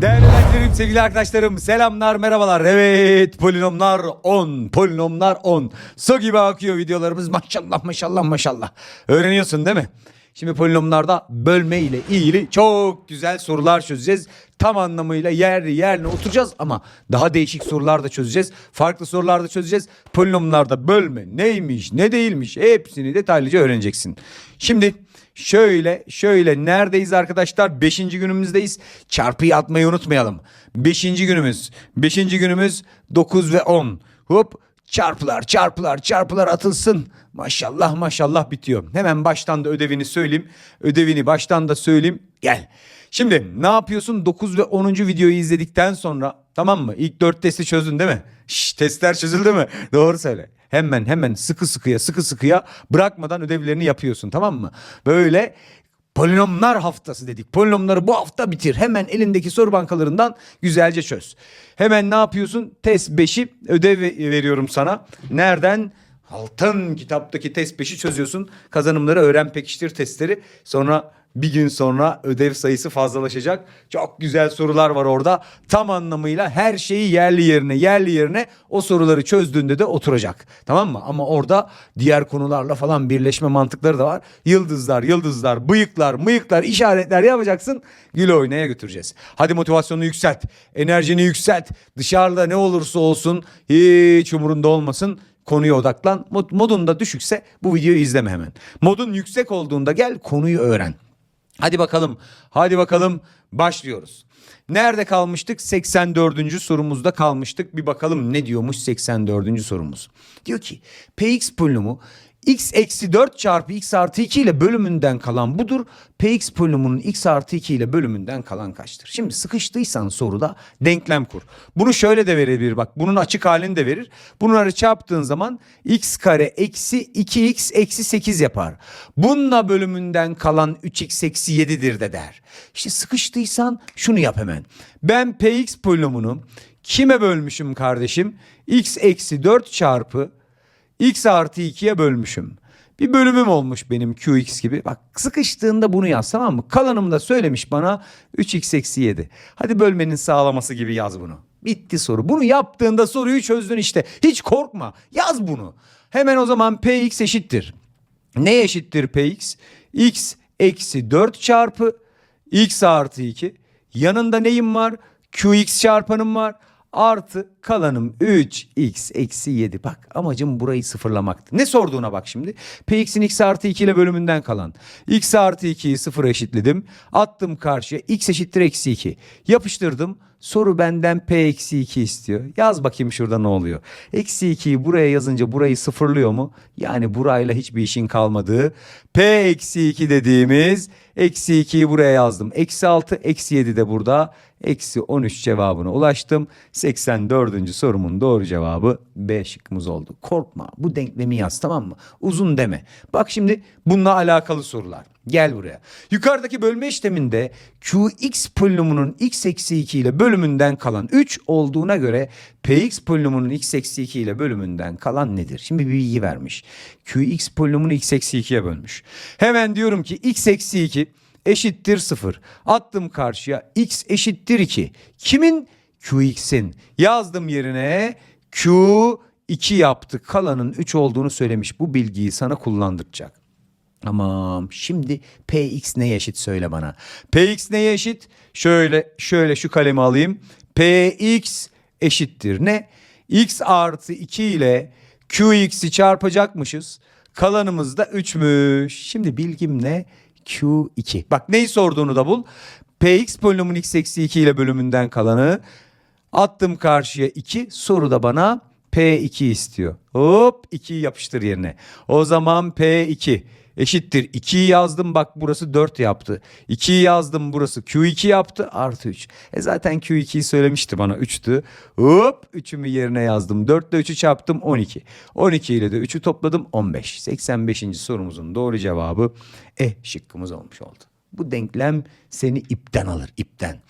Değerli öğrencilerim, sevgili arkadaşlarım, selamlar, merhabalar. Evet, polinomlar 10, polinomlar 10. Su gibi akıyor videolarımız. Maşallah, maşallah, maşallah. Öğreniyorsun değil mi? Şimdi polinomlarda bölme ile ilgili çok güzel sorular çözeceğiz. Tam anlamıyla yer yerine oturacağız ama daha değişik sorular da çözeceğiz. Farklı sorular da çözeceğiz. Polinomlarda bölme neymiş, ne değilmiş hepsini detaylıca öğreneceksin. Şimdi Şöyle şöyle neredeyiz arkadaşlar? Beşinci günümüzdeyiz. Çarpıyı atmayı unutmayalım. Beşinci günümüz. Beşinci günümüz 9 ve 10. Hop çarpılar çarpılar çarpılar atılsın. Maşallah maşallah bitiyor. Hemen baştan da ödevini söyleyeyim. Ödevini baştan da söyleyeyim. Gel. Şimdi ne yapıyorsun? 9 ve 10. videoyu izledikten sonra tamam mı? İlk 4 testi çözdün değil mi? Şş, testler çözüldü mü? Doğru söyle. Hemen hemen sıkı sıkıya sıkı sıkıya bırakmadan ödevlerini yapıyorsun tamam mı? Böyle polinomlar haftası dedik. Polinomları bu hafta bitir. Hemen elindeki soru bankalarından güzelce çöz. Hemen ne yapıyorsun? Test 5'i ödev veriyorum sana. Nereden? Altın kitaptaki test 5'i çözüyorsun. Kazanımları öğren pekiştir testleri. Sonra bir gün sonra ödev sayısı fazlalaşacak. Çok güzel sorular var orada. Tam anlamıyla her şeyi yerli yerine yerli yerine o soruları çözdüğünde de oturacak. Tamam mı? Ama orada diğer konularla falan birleşme mantıkları da var. Yıldızlar, yıldızlar, bıyıklar, mıyıklar, işaretler yapacaksın. Gül oynaya götüreceğiz. Hadi motivasyonunu yükselt. Enerjini yükselt. Dışarıda ne olursa olsun hiç umurunda olmasın konuya odaklan. Mod, modun da düşükse bu videoyu izleme hemen. Modun yüksek olduğunda gel konuyu öğren. Hadi bakalım. Hadi bakalım başlıyoruz. Nerede kalmıştık? 84. sorumuzda kalmıştık. Bir bakalım ne diyormuş 84. sorumuz. Diyor ki px polinomu x eksi 4 çarpı x artı 2 ile bölümünden kalan budur. px polinomunun x artı 2 ile bölümünden kalan kaçtır? Şimdi sıkıştıysan soruda denklem kur. Bunu şöyle de verebilir bak. Bunun açık halini de verir. Bunları çarptığın zaman x kare eksi 2x eksi 8 yapar. Bununla bölümünden kalan 3x eksi 7'dir de der. İşte sıkıştıysan şunu yap hemen. Ben px polinomunu kime bölmüşüm kardeşim? x eksi 4 çarpı x artı 2'ye bölmüşüm. Bir bölümüm olmuş benim qx gibi. Bak sıkıştığında bunu yaz tamam mı? Kalanım da söylemiş bana 3x eksi 7. Hadi bölmenin sağlaması gibi yaz bunu. Bitti soru. Bunu yaptığında soruyu çözdün işte. Hiç korkma. Yaz bunu. Hemen o zaman px eşittir. Ne eşittir px? x eksi 4 çarpı x artı 2. Yanında neyim var? qx çarpanım var artı kalanım 3x eksi 7. Bak amacım burayı sıfırlamaktı. Ne sorduğuna bak şimdi. Px'in x artı 2 ile bölümünden kalan. x artı 2'yi sıfıra eşitledim. Attım karşıya x eşittir eksi 2. Yapıştırdım. Soru benden p eksi 2 istiyor. Yaz bakayım şurada ne oluyor. Eksi 2'yi buraya yazınca burayı sıfırlıyor mu? Yani burayla hiçbir işin kalmadığı. p eksi 2 dediğimiz eksi 2'yi buraya yazdım. Eksi 6 eksi 7 de burada. Eksi 13 cevabına ulaştım. 84. sorumun doğru cevabı B şıkkımız oldu. Korkma bu denklemi yaz tamam mı? Uzun deme. Bak şimdi bununla alakalı sorular. Gel buraya. Yukarıdaki bölme işleminde qx polinomunun x eksi 2 ile bölümünden kalan 3 olduğuna göre px polinomunun x eksi 2 ile bölümünden kalan nedir? Şimdi bir bilgi vermiş. qx polinomunu x eksi 2'ye bölmüş. Hemen diyorum ki x eksi 2 eşittir 0. Attım karşıya x eşittir 2. Kimin? Qx'in. Yazdım yerine q 2 yaptı. Kalanın 3 olduğunu söylemiş. Bu bilgiyi sana kullandıracak. Tamam. Şimdi px neye eşit söyle bana. px neye eşit? Şöyle şöyle şu kalemi alayım. px eşittir ne? x artı 2 ile qx'i çarpacakmışız. Kalanımız da 3'müş. Şimdi bilgim ne? Q2. Bak neyi sorduğunu da bul. Px polinomun x eksi 2 ile bölümünden kalanı. Attım karşıya 2. Soru da bana P2 istiyor. Hop 2'yi yapıştır yerine. O zaman P2 eşittir. 2'yi yazdım bak burası 4 yaptı. 2'yi yazdım burası Q2 yaptı artı 3. E zaten Q2'yi söylemişti bana 3'tü. Hop 3'ümü yerine yazdım. 4 ile 3'ü çarptım 12. 12 ile de 3'ü topladım 15. 85. sorumuzun doğru cevabı E şıkkımız olmuş oldu. Bu denklem seni ipten alır ipten.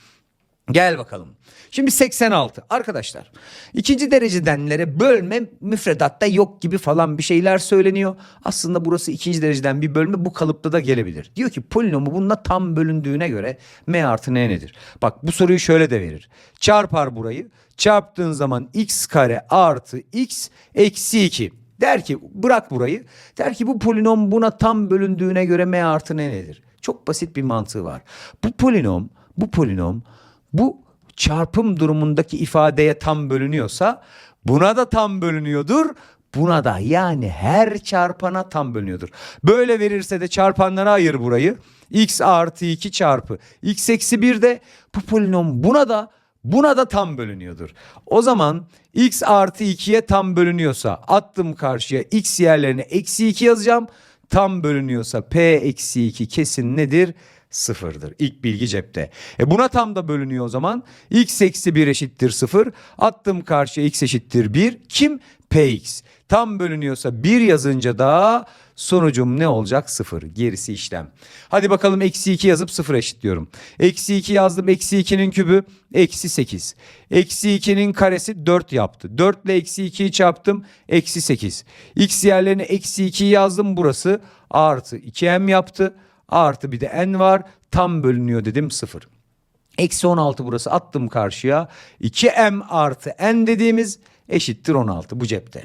Gel bakalım. Şimdi 86 arkadaşlar. ikinci derecedenlere bölme müfredatta yok gibi falan bir şeyler söyleniyor. Aslında burası ikinci dereceden bir bölme bu kalıpta da gelebilir. Diyor ki polinomu bununla tam bölündüğüne göre m artı n nedir? Bak bu soruyu şöyle de verir. Çarpar burayı. Çarptığın zaman x kare artı x eksi 2. Der ki bırak burayı. Der ki bu polinom buna tam bölündüğüne göre m artı n nedir? Çok basit bir mantığı var. Bu polinom, bu polinom, bu çarpım durumundaki ifadeye tam bölünüyorsa buna da tam bölünüyordur. Buna da yani her çarpana tam bölünüyordur. Böyle verirse de çarpanlara ayır burayı. x artı 2 çarpı x eksi 1 de bu polinom buna da buna da tam bölünüyordur. O zaman x artı 2'ye tam bölünüyorsa attım karşıya x yerlerine eksi 2 yazacağım. Tam bölünüyorsa p eksi 2 kesin nedir? Sıfırdır. İlk bilgi cepte. E buna tam da bölünüyor o zaman. x eksi 1 eşittir 0. Attım karşıya x eşittir 1. Kim? px. Tam bölünüyorsa 1 yazınca da sonucum ne olacak? 0. Gerisi işlem. Hadi bakalım eksi 2 yazıp 0 eşitliyorum. Eksi 2 yazdım. Eksi 2'nin kübü eksi 8. Eksi 2'nin karesi 4 yaptı. 4 ile eksi 2'yi çarptım. Eksi 8. X yerlerine eksi 2'yi yazdım. Burası artı 2m yaptı artı bir de n var tam bölünüyor dedim 0. Eksi 16 burası attım karşıya 2m artı n dediğimiz eşittir 16 bu cepte.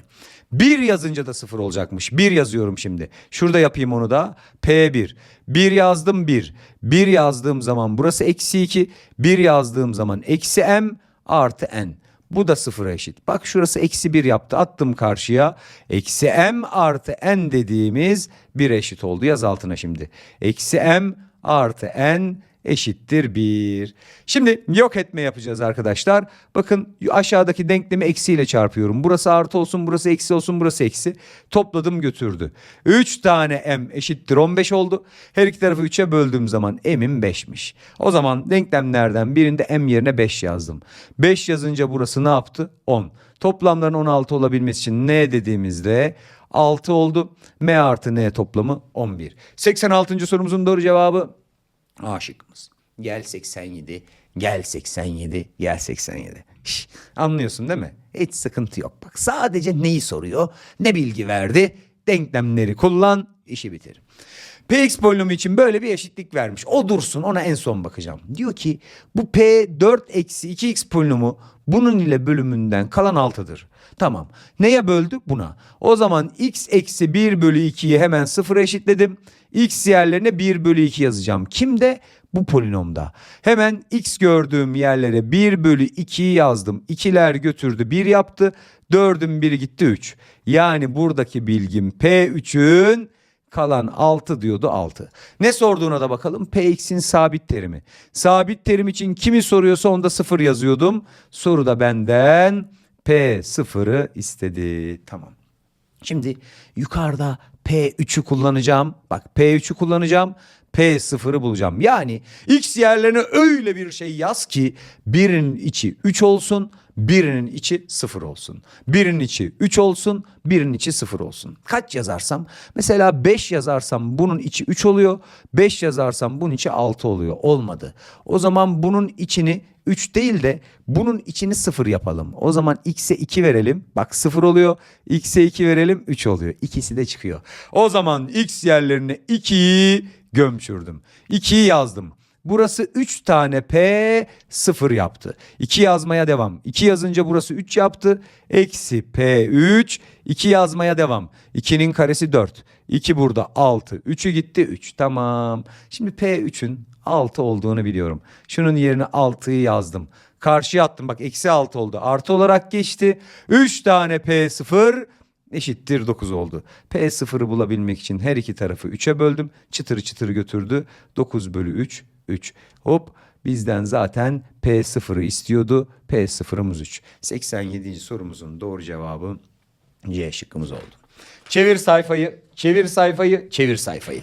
1 yazınca da 0 olacakmış. 1 yazıyorum şimdi. Şurada yapayım onu da. P1. 1 yazdım 1. 1 yazdığım zaman burası eksi 2. 1 yazdığım zaman eksi m artı n. Bu da sıfıra eşit. Bak şurası eksi bir yaptı. Attım karşıya. Eksi m artı n dediğimiz bir eşit oldu. Yaz altına şimdi. Eksi m artı n eşittir 1. Şimdi yok etme yapacağız arkadaşlar. Bakın aşağıdaki denklemi eksiyle çarpıyorum. Burası artı olsun, burası eksi olsun, burası eksi. Topladım götürdü. 3 tane m eşittir 15 oldu. Her iki tarafı 3'e böldüğüm zaman m'im 5'miş. O zaman denklemlerden birinde m yerine 5 yazdım. 5 yazınca burası ne yaptı? 10. Toplamların 16 olabilmesi için ne dediğimizde 6 oldu. M artı N toplamı 11. 86. sorumuzun doğru cevabı A şıkkımız. Gel 87, gel 87, gel 87. Şş, anlıyorsun değil mi? Hiç sıkıntı yok. Bak sadece neyi soruyor, ne bilgi verdi, denklemleri kullan, işi bitir. Px polinomu için böyle bir eşitlik vermiş. O dursun ona en son bakacağım. Diyor ki bu P 4 eksi 2x polinomu bunun ile bölümünden kalan 6'dır. Tamam. Neye böldü? Buna. O zaman x eksi 1 bölü 2'yi hemen sıfıra eşitledim. x yerlerine 1 bölü 2 yazacağım. Kimde? Bu polinomda. Hemen x gördüğüm yerlere 1 bölü 2'yi yazdım. 2'ler götürdü 1 yaptı. 4'ün 1'i gitti 3. Yani buradaki bilgim P3'ün kalan 6 diyordu 6. Ne sorduğuna da bakalım. Px'in sabit terimi. Sabit terim için kimi soruyorsa onda 0 yazıyordum. Soruda benden P0'ı istedi. Tamam. Şimdi yukarıda P3'ü kullanacağım. Bak P3'ü kullanacağım. P0'ı bulacağım. Yani x yerlerine öyle bir şey yaz ki birinin içi 3 olsun, birinin içi 0 olsun. Birinin içi 3 olsun, birinin içi 0 olsun. Kaç yazarsam mesela 5 yazarsam bunun içi 3 oluyor. 5 yazarsam bunun içi 6 oluyor. Olmadı. O zaman bunun içini 3 değil de bunun içini 0 yapalım. O zaman x'e 2 verelim. Bak 0 oluyor. X'e 2 verelim 3 oluyor. İkisi de çıkıyor. O zaman x yerlerine 2'yi gömçürdüm. 2'yi yazdım. Burası 3 tane P 0 yaptı. 2 yazmaya devam. 2 yazınca burası 3 yaptı. Eksi P3. 2 yazmaya devam. 2'nin karesi 4. 2 burada 6. 3'ü gitti 3. Tamam. Şimdi P3'ün 6 olduğunu biliyorum. Şunun yerine 6'yı yazdım. Karşıya attım bak eksi 6 oldu. Artı olarak geçti. 3 tane P0 eşittir 9 oldu. P0'ı bulabilmek için her iki tarafı 3'e böldüm. Çıtır çıtır götürdü. 9 bölü 3 3. Hop bizden zaten P0'ı istiyordu. P0'ımız 3. 87. sorumuzun doğru cevabı C şıkkımız oldu. Çevir sayfayı, çevir sayfayı, çevir sayfayı.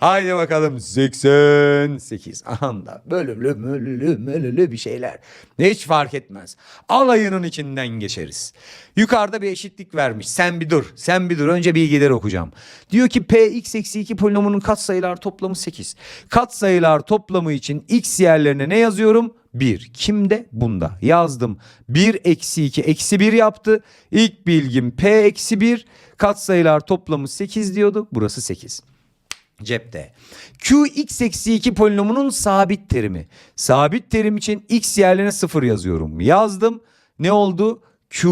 Haydi bakalım 88. Anda bölülü mölülü mölülü bir şeyler. Hiç fark etmez. Alayının içinden geçeriz. Yukarıda bir eşitlik vermiş. Sen bir dur. Sen bir dur. Önce bilgileri okuyacağım. Diyor ki p x eksi 2 polinomunun katsayılar toplamı 8. Katsayılar toplamı için x yerlerine ne yazıyorum? 1. Kimde? Bunda. Yazdım. 1 eksi 2 eksi 1 yaptı. İlk bilgim P eksi 1. Katsayılar toplamı 8 diyorduk. Burası 8 cepte. Q x eksi 2 polinomunun sabit terimi. Sabit terim için x yerlerine 0 yazıyorum. Yazdım. Ne oldu? Q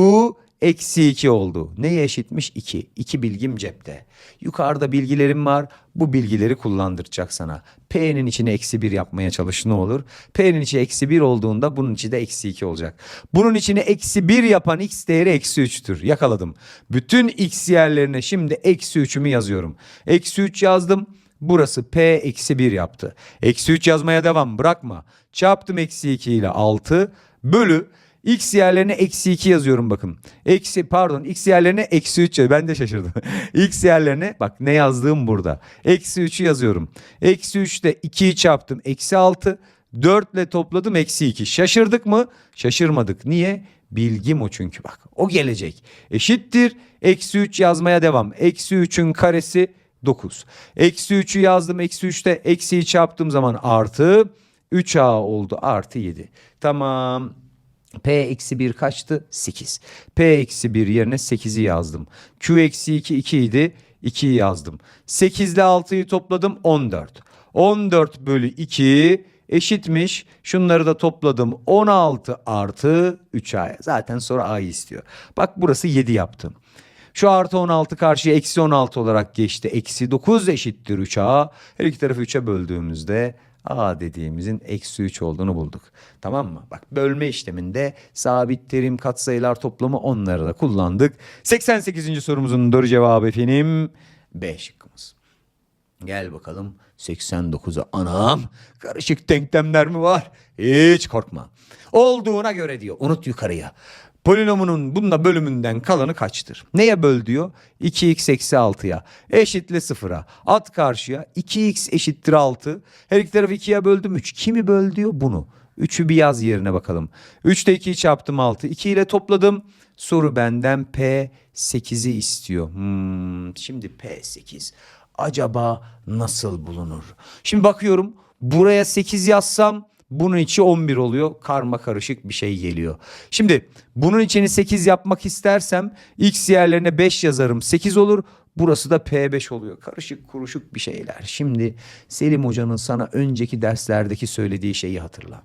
eksi 2 oldu. Neye eşitmiş? 2. 2 bilgim cepte. Yukarıda bilgilerim var. Bu bilgileri kullandıracak sana. P'nin içine eksi 1 yapmaya çalış ne olur? P'nin içi eksi 1 olduğunda bunun içi de eksi 2 olacak. Bunun içine eksi 1 yapan x değeri eksi 3'tür. Yakaladım. Bütün x yerlerine şimdi eksi 3'ümü yazıyorum. Eksi 3 yazdım. Burası P eksi 1 yaptı. Eksi 3 yazmaya devam bırakma. Çarptım eksi 2 ile 6 bölü x yerlerine eksi 2 yazıyorum bakın. Eksi pardon x yerlerine eksi 3 yazıyorum. Ben de şaşırdım. x yerlerine bak ne yazdığım burada. Eksi 3'ü yazıyorum. Eksi 3'te 2'yi çarptım eksi 6. 4 ile topladım eksi 2. Şaşırdık mı? Şaşırmadık. Niye? Bilgim o çünkü bak. O gelecek. Eşittir. Eksi 3 yazmaya devam. Eksi 3'ün karesi 9. Eksi 3'ü yazdım. Eksi 3'te eksiyi çarptığım zaman artı 3A oldu. Artı 7. Tamam. P eksi 1 kaçtı? 8. P eksi 1 yerine 8'i yazdım. Q eksi 2 2 idi. 2'yi yazdım. 8 ile 6'yı topladım 14. 14 bölü 2 eşitmiş. Şunları da topladım 16 artı 3A. Zaten sonra A'yı istiyor. Bak burası 7 yaptım. Şu artı 16 karşıya eksi 16 olarak geçti. Eksi 9 eşittir 3A. Her iki tarafı 3'e böldüğümüzde A dediğimizin eksi 3 olduğunu bulduk. Tamam mı? Bak bölme işleminde sabit terim katsayılar toplamı onları da kullandık. 88. sorumuzun doğru cevabı efendim B şıkkımız. Gel bakalım 89'a anam karışık denklemler mi var? Hiç korkma. Olduğuna göre diyor unut yukarıya. Polinomunun bunda bölümünden kalanı kaçtır? Neye böl diyor? 2x eksi 6'ya. Eşitle 0'a. At karşıya. 2x eşittir 6. Her iki tarafı 2'ye böldüm 3. Kimi böl diyor? Bunu. 3'ü bir yaz yerine bakalım. 3'te 2'yi çarptım 6. 2 ile topladım. Soru benden P 8'i istiyor. Hmm, şimdi P 8 acaba nasıl bulunur? Şimdi bakıyorum buraya 8 yazsam bunun içi 11 oluyor. Karma karışık bir şey geliyor. Şimdi bunun içini 8 yapmak istersem x yerlerine 5 yazarım 8 olur. Burası da P5 oluyor. Karışık kuruşuk bir şeyler. Şimdi Selim Hoca'nın sana önceki derslerdeki söylediği şeyi hatırla.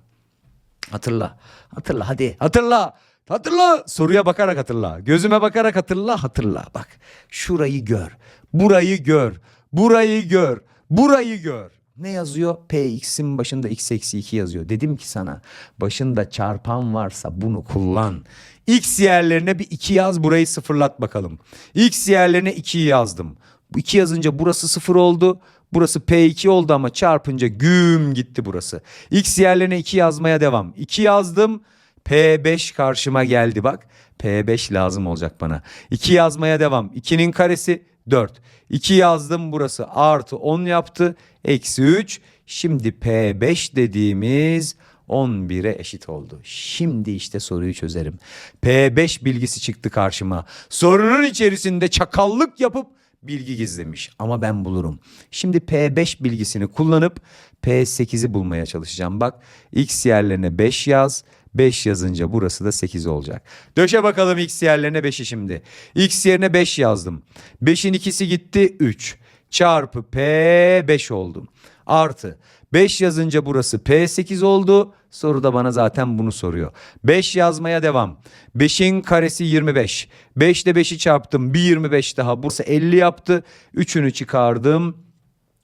Hatırla. Hatırla hadi. Hatırla. Hatırla. Soruya bakarak hatırla. Gözüme bakarak hatırla. Hatırla. Bak. Şurayı gör. Burayı gör. Burayı gör. Burayı gör. Ne yazıyor? Px'in başında x eksi 2 yazıyor. Dedim ki sana başında çarpan varsa bunu kullan. X yerlerine bir 2 yaz burayı sıfırlat bakalım. X yerlerine 2'yi yazdım. Bu 2 yazınca burası 0 oldu. Burası P2 oldu ama çarpınca güm gitti burası. X yerlerine 2 yazmaya devam. 2 yazdım. P5 karşıma geldi bak. P5 lazım olacak bana. 2 yazmaya devam. 2'nin karesi 4. 2 yazdım burası artı 10 yaptı. Eksi 3. Şimdi P5 dediğimiz 11'e eşit oldu. Şimdi işte soruyu çözerim. P5 bilgisi çıktı karşıma. Sorunun içerisinde çakallık yapıp bilgi gizlemiş ama ben bulurum. Şimdi P5 bilgisini kullanıp P8'i bulmaya çalışacağım. Bak x yerlerine 5 yaz. 5 yazınca burası da 8 olacak. Döşe bakalım x yerlerine 5'i şimdi. X yerine 5 yazdım. 5'in ikisi gitti 3. Çarpı P5 oldu. Artı 5 yazınca burası P8 oldu. Soruda bana zaten bunu soruyor. 5 yazmaya devam. 5'in karesi 25. 5 ile 5'i çarptım. Bir 25 daha. Burası 50 yaptı. 3'ünü çıkardım.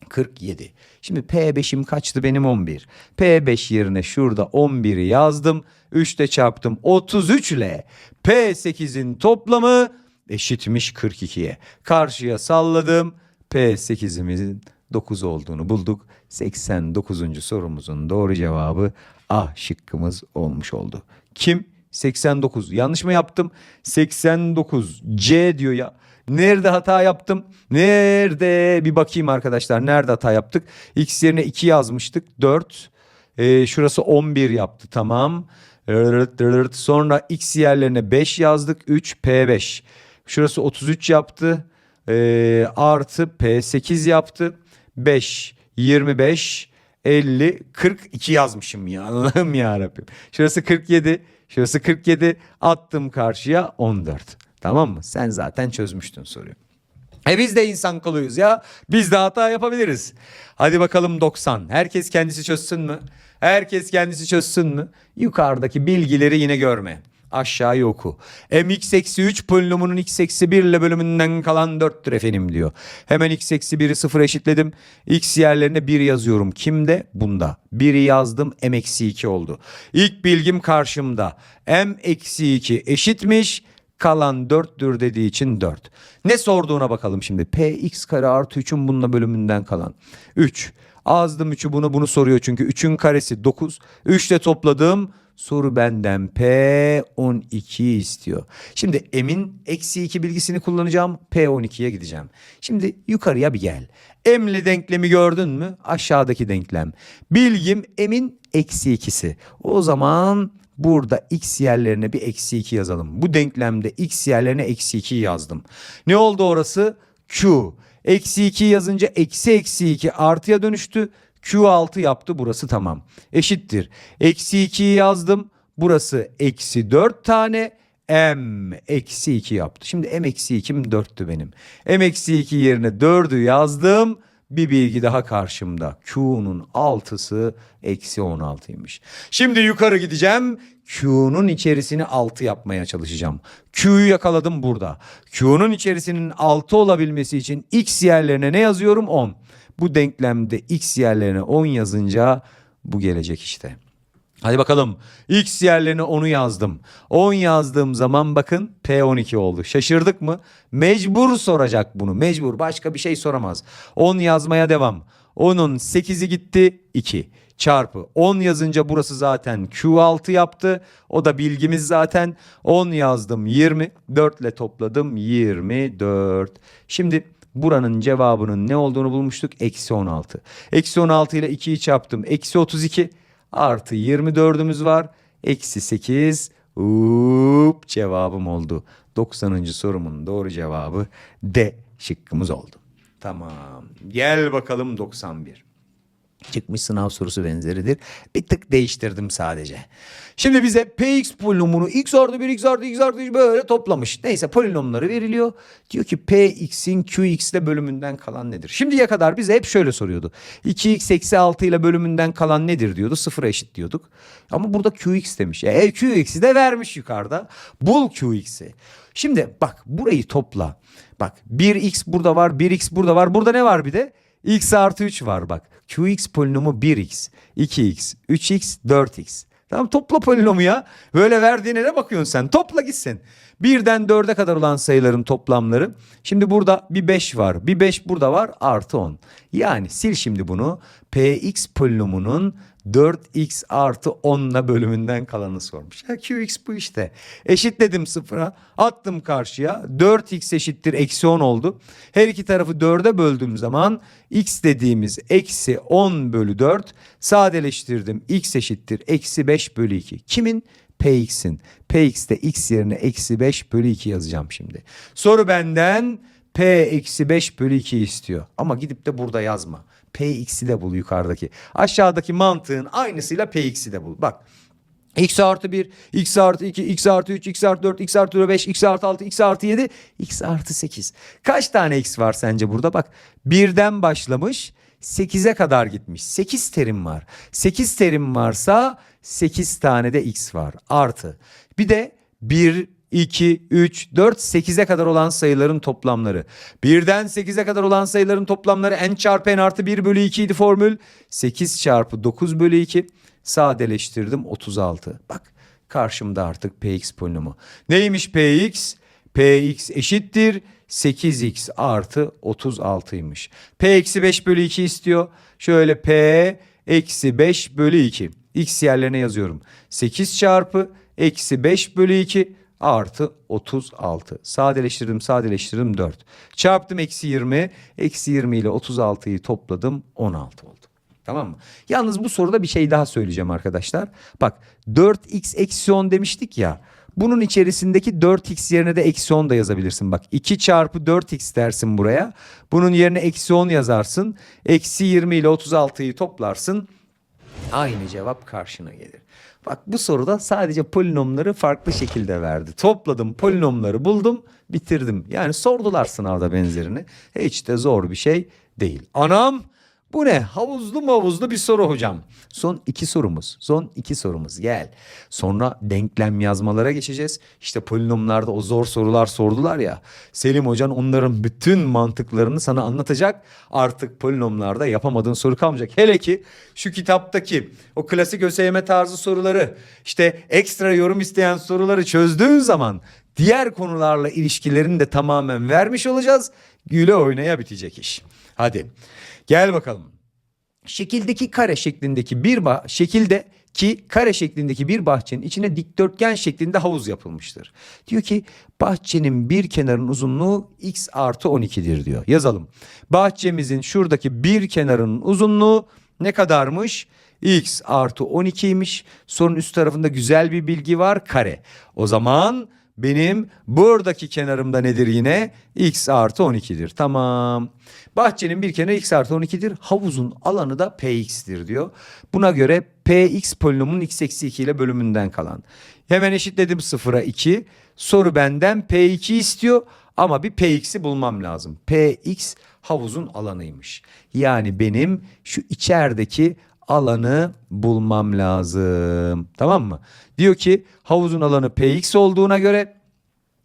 47. Şimdi P5'im kaçtı benim 11. P5 yerine şurada 11'i yazdım. 3'te çarptım 33 ile P8'in toplamı eşitmiş 42'ye. Karşıya salladım. P8'imizin 9 olduğunu bulduk. 89. sorumuzun doğru cevabı A şıkkımız olmuş oldu. Kim? 89. Yanlış mı yaptım? 89. C diyor ya. Nerede hata yaptım? Nerede? Bir bakayım arkadaşlar. Nerede hata yaptık? X yerine 2 yazmıştık. 4. Ee, şurası 11 yaptı. Tamam. Sonra X yerlerine 5 yazdık. 3 P5. Şurası 33 yaptı. Ee, artı P8 yaptı. 5 25 50, 42 yazmışım ya. Allah'ım ya Rabbim. Şurası 47, şurası 47. Attım karşıya 14. Tamam mı? Sen zaten çözmüştün soruyu. E biz de insan koluyuz ya. Biz de hata yapabiliriz. Hadi bakalım 90. Herkes kendisi çözsün mü? Herkes kendisi çözsün mü? Yukarıdaki bilgileri yine görme. Aşağıya oku. mx eksi 3 polinomunun x eksi 1 ile bölümünden kalan 4'tür efendim diyor. Hemen x eksi 1'i 0 eşitledim. x yerlerine 1 yazıyorum. Kimde? Bunda. 1'i yazdım m eksi 2 oldu. İlk bilgim karşımda. m eksi 2 eşitmiş kalan 4'tür dediği için 4. Ne sorduğuna bakalım şimdi. Px kare artı 3'ün bununla bölümünden kalan. 3. Azdım 3'ü bunu bunu soruyor çünkü 3'ün karesi 9. 3 ile topladım. Soru benden P12 istiyor. Şimdi M'in eksi 2 bilgisini kullanacağım. P12'ye gideceğim. Şimdi yukarıya bir gel. M'li denklemi gördün mü? Aşağıdaki denklem. Bilgim M'in eksi 2'si. O zaman Burada x yerlerine bir eksi 2 yazalım. Bu denklemde x yerlerine eksi 2 yazdım. Ne oldu orası? Q. Eksi 2 yazınca eksi eksi 2 artıya dönüştü. Q6 yaptı burası tamam. Eşittir. Eksi 2'yi yazdım. Burası eksi 4 tane m eksi 2 yaptı. Şimdi m eksi 2'm 4'tü benim. m eksi 2 yerine 4'ü yazdım. Bir bilgi daha karşımda. Q'nun 6'sı eksi 16'ymış. Şimdi yukarı gideceğim. Q'nun içerisini 6 yapmaya çalışacağım. Q'yu yakaladım burada. Q'nun içerisinin 6 olabilmesi için x yerlerine ne yazıyorum? 10. Bu denklemde x yerlerine 10 yazınca bu gelecek işte. Hadi bakalım. X yerlerine 10'u yazdım. 10 yazdığım zaman bakın P12 oldu. Şaşırdık mı? Mecbur soracak bunu. Mecbur. Başka bir şey soramaz. 10 yazmaya devam. 10'un 8'i gitti 2 çarpı 10 yazınca burası zaten Q6 yaptı. O da bilgimiz zaten 10 yazdım 20 4 ile topladım 24. Şimdi buranın cevabının ne olduğunu bulmuştuk. Eksi 16. Eksi 16 ile 2'yi çarptım. Eksi 32 artı 24'ümüz var. Eksi 8. Up, cevabım oldu. 90. sorumun doğru cevabı D şıkkımız oldu. Tamam. Gel bakalım 91. Çıkmış sınav sorusu benzeridir. Bir tık değiştirdim sadece. Şimdi bize px polinomunu x artı 1 x artı x artı 3 böyle toplamış. Neyse polinomları veriliyor. Diyor ki px'in qx ile bölümünden kalan nedir? Şimdiye kadar bize hep şöyle soruyordu. 2x eksi 6 ile bölümünden kalan nedir diyordu. Sıfıra eşit diyorduk. Ama burada qx demiş. E, qx'i de vermiş yukarıda. Bul qx'i. Şimdi bak burayı topla. Bak 1x burada var 1x burada var. Burada ne var bir de? X artı 3 var bak. Qx polinomu 1x, 2x, 3x, 4x. Tamam topla polinomu ya. Böyle verdiğine ne bakıyorsun sen? Topla gitsin. Birden 4'e kadar olan sayıların toplamları. Şimdi burada bir 5 var. Bir 5 burada var artı 10. Yani sil şimdi bunu. Px polinomunun 4x artı 10'la bölümünden kalanı sormuş. Ya qx bu işte. Eşitledim sıfıra. Attım karşıya. 4x eşittir eksi 10 oldu. Her iki tarafı 4'e böldüğüm zaman x dediğimiz eksi 10 bölü 4 sadeleştirdim. x eşittir eksi 5 bölü 2. Kimin? Px'in. Px'te x yerine eksi 5 bölü 2 yazacağım şimdi. Soru benden P eksi 5 bölü 2 istiyor. Ama gidip de burada yazma. Px'i de bul yukarıdaki. Aşağıdaki mantığın aynısıyla Px'i de bul. Bak x artı 1, x artı 2, x artı 3, x artı 4, x artı 5, x artı 6, x artı 7, x artı 8. Kaç tane x var sence burada? Bak birden başlamış 8'e kadar gitmiş. 8 terim var. 8 terim varsa 8 tane de x var. Artı. Bir de 1, 2, 3, 4, 8'e kadar olan sayıların toplamları. Birden 8'e kadar olan sayıların toplamları n çarpı n artı 1 bölü 2 idi formül. 8 çarpı 9 bölü 2 sadeleştirdim 36. Bak karşımda artık px polinomu. Neymiş px? px eşittir 8x artı 36'ymış. p eksi 5 bölü 2 istiyor. Şöyle p eksi 5 bölü 2. x yerlerine yazıyorum. 8 çarpı eksi 5 bölü 2 artı 36. Sadeleştirdim sadeleştirdim 4. Çarptım eksi 20. Eksi 20 ile 36'yı topladım 16 oldu. Tamam mı? Yalnız bu soruda bir şey daha söyleyeceğim arkadaşlar. Bak 4x eksi 10 demiştik ya. Bunun içerisindeki 4x yerine de eksi 10 da yazabilirsin. Bak 2 çarpı 4x dersin buraya. Bunun yerine eksi 10 yazarsın. Eksi 20 ile 36'yı toplarsın. Aynı cevap karşına gelir. Bak bu soruda sadece polinomları farklı şekilde verdi. Topladım polinomları buldum bitirdim. Yani sordular sınavda benzerini. Hiç de zor bir şey değil. Anam bu ne? Havuzlu mavuzlu bir soru hocam. Son iki sorumuz. Son iki sorumuz. Gel. Sonra denklem yazmalara geçeceğiz. İşte polinomlarda o zor sorular sordular ya. Selim hocan onların bütün mantıklarını sana anlatacak. Artık polinomlarda yapamadığın soru kalmayacak. Hele ki şu kitaptaki o klasik ÖSYM tarzı soruları işte ekstra yorum isteyen soruları çözdüğün zaman diğer konularla ilişkilerini de tamamen vermiş olacağız. Güle oynaya bitecek iş. Hadi gel bakalım şekildeki kare şeklindeki bir şekilde ki kare şeklindeki bir bahçenin içine dikdörtgen şeklinde havuz yapılmıştır. Diyor ki bahçenin bir kenarın uzunluğu x artı 12'dir diyor. Yazalım. Bahçemizin şuradaki bir kenarının uzunluğu ne kadarmış? x artı 12'ymiş. Sorunun üst tarafında güzel bir bilgi var kare. O zaman benim buradaki kenarımda nedir yine? X artı 12'dir. Tamam. Bahçenin bir kenarı X artı 12'dir. Havuzun alanı da Px'tir diyor. Buna göre Px polinomunun X eksi 2 ile bölümünden kalan. Hemen eşitledim sıfıra 2. Soru benden P2 istiyor ama bir Px'i bulmam lazım. Px havuzun alanıymış. Yani benim şu içerideki alanı bulmam lazım. Tamam mı? Diyor ki havuzun alanı Px olduğuna göre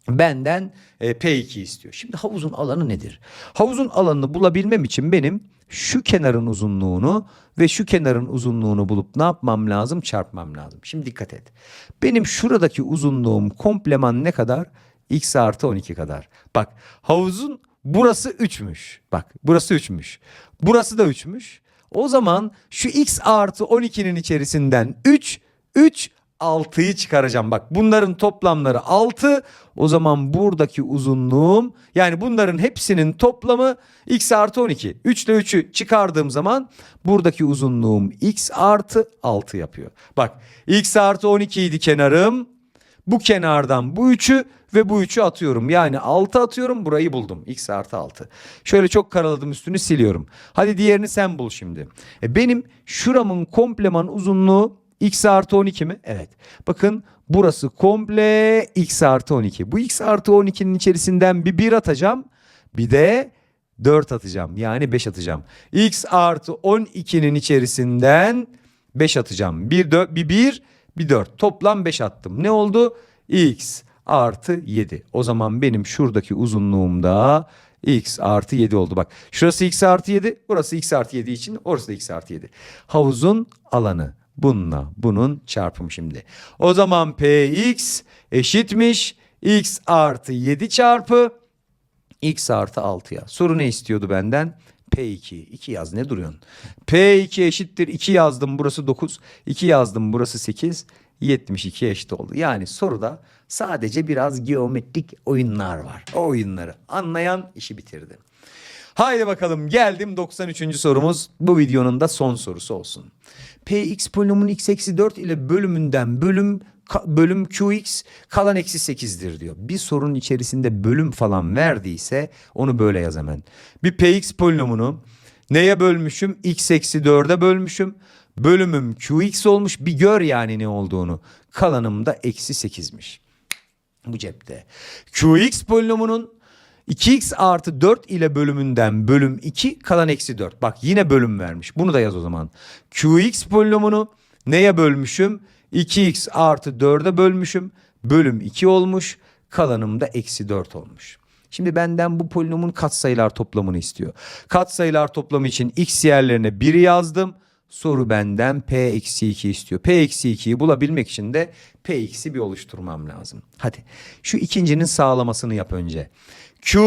benden e, P2 istiyor. Şimdi havuzun alanı nedir? Havuzun alanını bulabilmem için benim şu kenarın uzunluğunu ve şu kenarın uzunluğunu bulup ne yapmam lazım? Çarpmam lazım. Şimdi dikkat et. Benim şuradaki uzunluğum kompleman ne kadar? X artı 12 kadar. Bak havuzun burası 3'müş. Bak burası 3'müş. Burası da 3'müş. O zaman şu x artı 12'nin içerisinden 3, 3 6'yı çıkaracağım. Bak bunların toplamları 6. O zaman buradaki uzunluğum yani bunların hepsinin toplamı x artı 12. 3 ile 3'ü çıkardığım zaman buradaki uzunluğum x artı 6 yapıyor. Bak x artı 12 idi kenarım. Bu kenardan bu 3'ü ve bu 3'ü atıyorum. Yani 6 atıyorum burayı buldum. X artı 6. Şöyle çok karaladım üstünü siliyorum. Hadi diğerini sen bul şimdi. E benim şuramın kompleman uzunluğu x artı 12 mi? Evet. Bakın burası komple x artı 12. Bu x artı 12'nin içerisinden bir 1 atacağım. Bir de 4 atacağım. Yani 5 atacağım. x artı 12'nin içerisinden 5 atacağım. Bir, dö- bir 1 bir 4. Toplam 5 attım. Ne oldu? x artı 7. O zaman benim şuradaki uzunluğum da x artı 7 oldu. Bak şurası x artı 7. Burası x artı 7 için orası da x artı 7. Havuzun alanı. Bununla bunun çarpımı şimdi. O zaman px eşitmiş x artı 7 çarpı x artı 6'ya. Soru ne istiyordu benden? P2. 2 yaz ne duruyorsun? P2 eşittir 2 yazdım burası 9. 2 yazdım burası 8. 72 eşit oldu. Yani soruda sadece biraz geometrik oyunlar var. O oyunları anlayan işi bitirdi. Haydi bakalım geldim 93. sorumuz. Bu videonun da son sorusu olsun. Px polinomun x eksi 4 ile bölümünden bölüm bölüm qx kalan eksi 8'dir diyor. Bir sorunun içerisinde bölüm falan verdiyse onu böyle yaz hemen. Bir px polinomunu neye bölmüşüm? x eksi 4'e bölmüşüm. Bölümüm qx olmuş. Bir gör yani ne olduğunu. Kalanım da eksi 8'miş. Bu cepte. Qx polinomunun 2x artı 4 ile bölümünden bölüm 2 kalan eksi 4. Bak yine bölüm vermiş. Bunu da yaz o zaman. Qx polinomunu neye bölmüşüm? 2x artı 4'e bölmüşüm. Bölüm 2 olmuş. Kalanım da eksi 4 olmuş. Şimdi benden bu polinomun katsayılar toplamını istiyor. Katsayılar toplamı için x yerlerine 1 yazdım. Soru benden p eksi 2 istiyor. p eksi 2'yi bulabilmek için de p eksi bir oluşturmam lazım. Hadi şu ikincinin sağlamasını yap önce. Q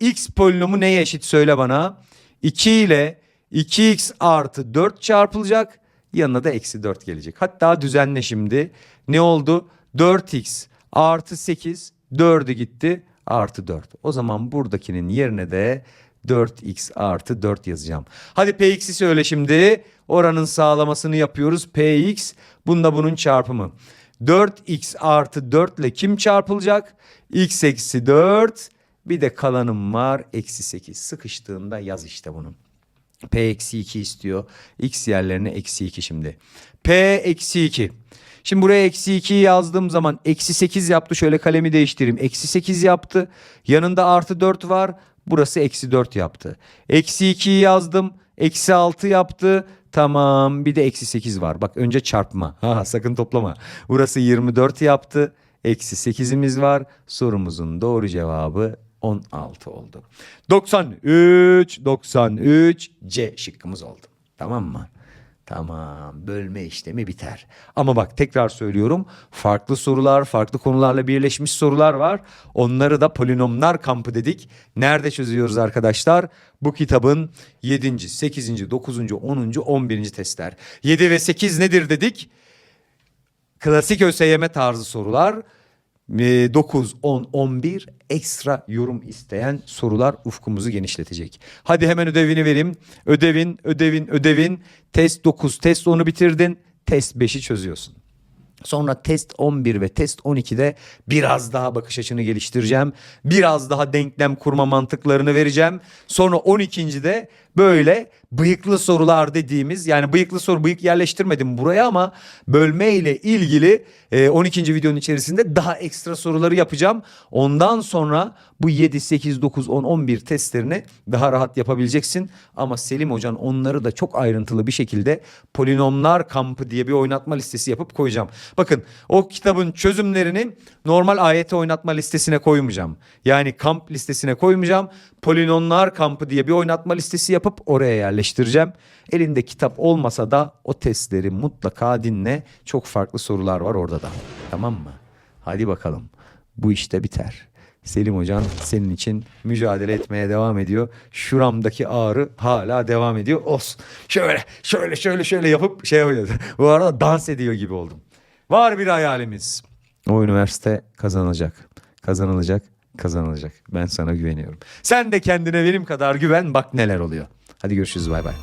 x polinomu neye eşit söyle bana. 2 ile 2x artı 4 çarpılacak. Yanına da eksi 4 gelecek. Hatta düzenle şimdi. Ne oldu? 4x artı 8 4'ü gitti artı 4. O zaman buradakinin yerine de 4x artı 4 yazacağım. Hadi px'i söyle şimdi. Oranın sağlamasını yapıyoruz. px bunda bunun çarpımı. 4x artı 4 ile kim çarpılacak? x eksi 4 bir de kalanım var eksi 8. Sıkıştığında yaz işte bunu. P eksi 2 istiyor. X yerlerine eksi 2 şimdi. P eksi 2. Şimdi buraya eksi 2'yi yazdığım zaman eksi 8 yaptı. Şöyle kalemi değiştireyim. Eksi 8 yaptı. Yanında artı 4 var. Burası eksi 4 yaptı. Eksi 2'yi yazdım. Eksi 6 yaptı. Tamam bir de eksi 8 var. Bak önce çarpma. Ha, sakın toplama. Burası 24 yaptı. Eksi 8'imiz var. Sorumuzun doğru cevabı 16 oldu. 93, 93 C şıkkımız oldu. Tamam mı? Tamam bölme işlemi biter. Ama bak tekrar söylüyorum farklı sorular farklı konularla birleşmiş sorular var. Onları da polinomlar kampı dedik. Nerede çözüyoruz arkadaşlar? Bu kitabın 7. 8. 9. 10. 11. testler. 7 ve 8 nedir dedik? Klasik ÖSYM tarzı sorular. Ee, 9, 10, 11 ekstra yorum isteyen sorular ufkumuzu genişletecek. Hadi hemen ödevini vereyim. Ödevin, ödevin, ödevin. Test 9, test 10'u bitirdin. Test 5'i çözüyorsun. Sonra test 11 ve test 12'de biraz daha bakış açını geliştireceğim. Biraz daha denklem kurma mantıklarını vereceğim. Sonra 12.de böyle bıyıklı sorular dediğimiz yani bıyıklı soru bıyık yerleştirmedim buraya ama bölme ile ilgili e, 12. videonun içerisinde daha ekstra soruları yapacağım. Ondan sonra bu 7, 8, 9, 10, 11 testlerini daha rahat yapabileceksin. Ama Selim Hocan onları da çok ayrıntılı bir şekilde polinomlar kampı diye bir oynatma listesi yapıp koyacağım. Bakın o kitabın çözümlerini normal AYT oynatma listesine koymayacağım. Yani kamp listesine koymayacağım. Polinomlar kampı diye bir oynatma listesi yapıp oraya yerleştireceğim. Elinde kitap olmasa da o testleri mutlaka dinle. Çok farklı sorular var orada da. Tamam mı? Hadi bakalım. Bu işte biter. Selim Hocan senin için mücadele etmeye devam ediyor. Şuramdaki ağrı hala devam ediyor. Olsun. Şöyle şöyle şöyle şöyle yapıp şey yapıyor. Bu arada dans ediyor gibi oldum. Var bir hayalimiz. O üniversite kazanılacak. Kazanılacak. Kazanılacak. Ben sana güveniyorum. Sen de kendine benim kadar güven. Bak neler oluyor. Hadi görüşürüz bay bay.